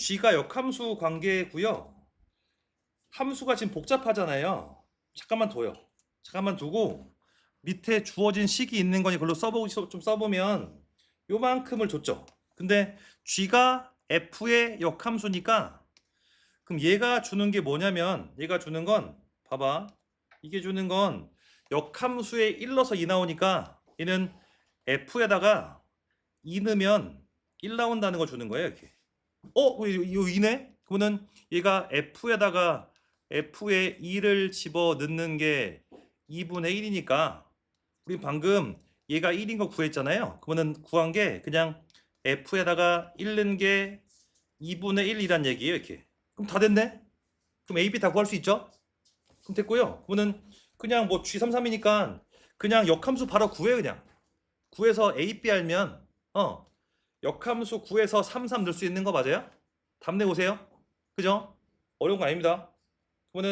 G가 역함수 관계고요. 함수가 지금 복잡하잖아요. 잠깐만 둬요. 잠깐만 두고 밑에 주어진 식이 있는 거니 그걸로 써보고 좀 써보면 요만큼을 줬죠. 근데 G가 F의 역함수니까 그럼 얘가 주는 게 뭐냐면 얘가 주는 건 봐봐 이게 주는 건 역함수에 1 넣어서 2 나오니까 얘는 F에다가 2 넣으면 1 나온다는 걸 주는 거예요 이렇게 어? 이거 2네? 그러면은 얘가 F에다가 F에 2를 집어 넣는 게 2분의 1이니까 우리 방금 얘가 1인 거 구했잖아요 그러면은 구한 게 그냥 F에다가 1 넣은 게 2분의 1이란 얘기예요 이렇게 그럼 다 됐네? 그럼 A, B 다 구할 수 있죠? 그럼 됐고요 그러면은 그냥 뭐 G33이니까 그냥 역함수 바로 구해 그냥 구해서 A, B 알면 어 역함수 구해서 33 넣을 수 있는 거 맞아요? 답 내오세요 그죠? 어려운 거 아닙니다